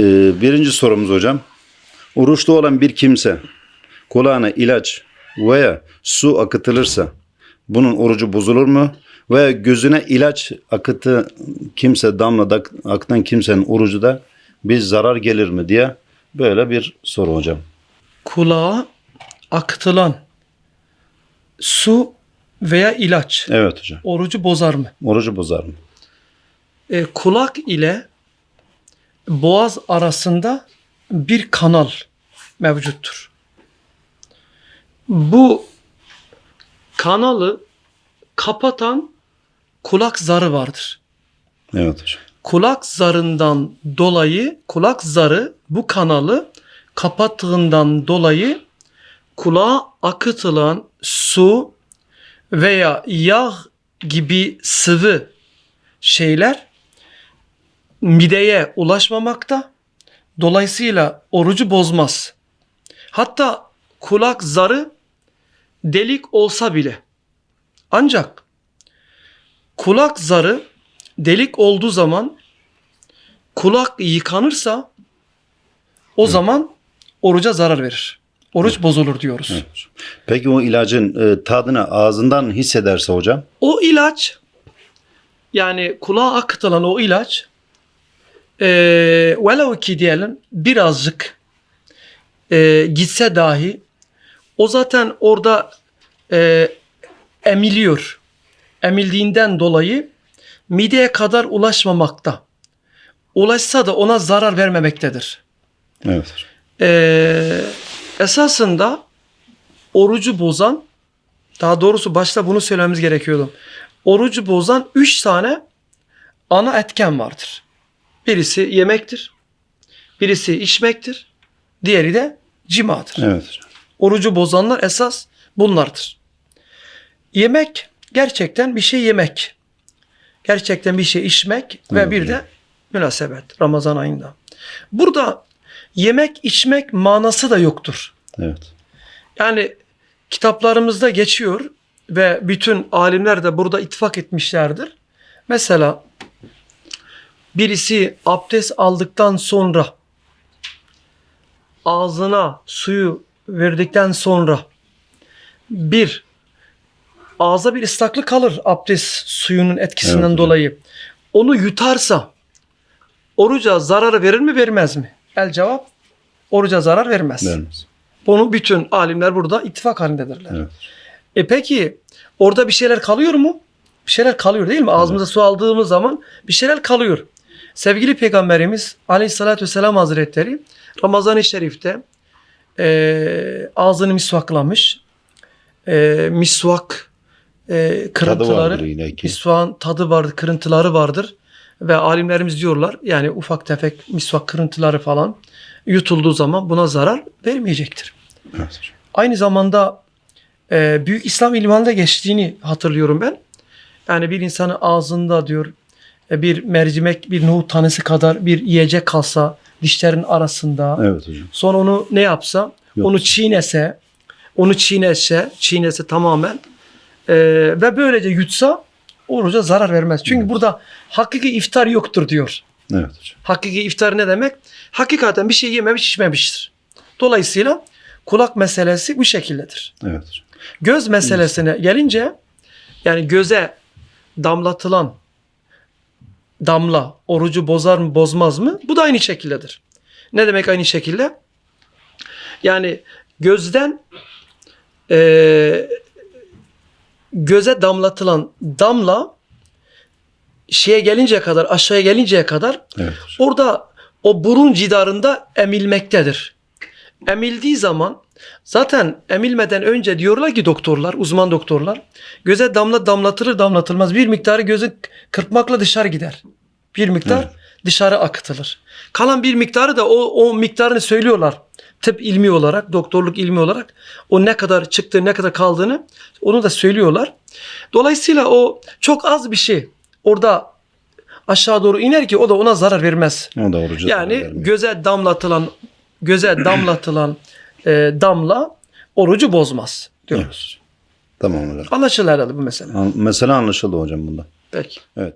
Ee, birinci sorumuz hocam. Oruçlu olan bir kimse kulağına ilaç veya su akıtılırsa bunun orucu bozulur mu? Veya gözüne ilaç akıtı kimse damla da akıtan kimsenin orucu da bir zarar gelir mi diye böyle bir soru hocam. Kulağa akıtılan su veya ilaç Evet hocam. orucu bozar mı? Orucu bozar mı? E, kulak ile boğaz arasında bir kanal mevcuttur. Bu kanalı kapatan kulak zarı vardır. Evet hocam. kulak zarından dolayı kulak zarı bu kanalı kapattığından dolayı kulağa akıtılan su veya yağ gibi sıvı şeyler mideye ulaşmamakta. Dolayısıyla orucu bozmaz. Hatta kulak zarı delik olsa bile ancak kulak zarı delik olduğu zaman kulak yıkanırsa o zaman oruca zarar verir. Oruç bozulur diyoruz. Evet. Peki o ilacın e, tadını ağzından hissederse hocam? O ilaç yani kulağa akıtılan o ilaç eee velev ki diyelim birazcık eee, gitse dahi o zaten orada eee, emiliyor. Emildiğinden dolayı mideye kadar ulaşmamakta. Ulaşsa da ona zarar vermemektedir. Evet. Ee, esasında orucu bozan daha doğrusu başta bunu söylememiz gerekiyordu. Orucu bozan üç tane ana etken vardır. Birisi yemektir. Birisi içmektir. Diğeri de cimadır. Evet. Orucu bozanlar esas bunlardır. Yemek gerçekten bir şey yemek. Gerçekten bir şey içmek ve Evet, bir de münasebet Ramazan ayında. Burada yemek içmek manası da yoktur. Evet. Yani kitaplarımızda geçiyor ve bütün alimler de burada ittifak etmişlerdir. Mesela birisi abdest aldıktan sonra ağzına suyu verdikten sonra bir ağza bir ıslaklık kalır abdest suyunun etkisinden Evet dolayı. Onu yutarsa oruca zarar verir mi vermez mi? El cevap oruca zarar vermez. Vermez. Bunu bütün alimler burada ittifak halindedirler. Evet. E peki orada bir şeyler kalıyor mu? Bir şeyler kalıyor değil mi? Ağzımıza su aldığımız zaman bir şeyler kalıyor. Sevgili Peygamberimiz Aleyhisselatü Vesselam Hazretleri Ramazan-ı Şerif'te e, ağzını misvaklamış. E, misvak e, kırıntıları, ki. misvağın tadı vardır, kırıntıları vardır. Ve alimlerimiz diyorlar yani ufak tefek misvak kırıntıları falan yutulduğu zaman buna zarar vermeyecektir. Evet. Aynı zamanda e, Büyük İslam ilmihanda geçtiğini hatırlıyorum ben. Yani bir insanın ağzında diyor bir mercimek, bir nohut tanesi kadar bir yiyecek kalsa dişlerin arasında. Evet hocam. Sonra onu ne yapsa, Yok. onu çiğnese, onu çiğnese, çiğnese tamamen e, ve böylece yutsa oruca zarar vermez. Çünkü burada hakiki iftar yoktur diyor. Evet hocam. Hakiki iftar ne demek? Hakikaten bir şey yememiş içmemiştir. Dolayısıyla kulak meselesi bu şekildedir. Evet hocam. Göz meselesine gelince yani göze damlatılan damla orucu bozar mı bozmaz mı? Bu da aynı şekildedir. Ne demek aynı şekilde? Yani gözden eee, göze damlatılan damla şeye gelinceye kadar aşağıya gelinceye kadar Evet. Orada o burun cidarında emilmektedir. Emildiği zaman zaten emilmeden önce diyorlar ki doktorlar, uzman doktorlar göze damla damlatılır damlatılmaz bir miktarı gözü kırpmakla dışarı gider. Bir miktar Evet. dışarı akıtılır. Kalan bir miktarı da o, o miktarını söylüyorlar. Tıp ilmi olarak, doktorluk ilmi olarak o ne kadar çıktı, ne kadar kaldığını onu da söylüyorlar. Dolayısıyla o çok az bir şey orada aşağı doğru iner ki o da ona zarar vermez. O da orucu Yani vermiyor. göze damlatılan göze damlatılan e, damla orucu bozmaz diyoruz. Tamam hocam. Anlaşılır herhalde bu mesele. An- Mesele anlaşıldı hocam bunda. Peki. Evet.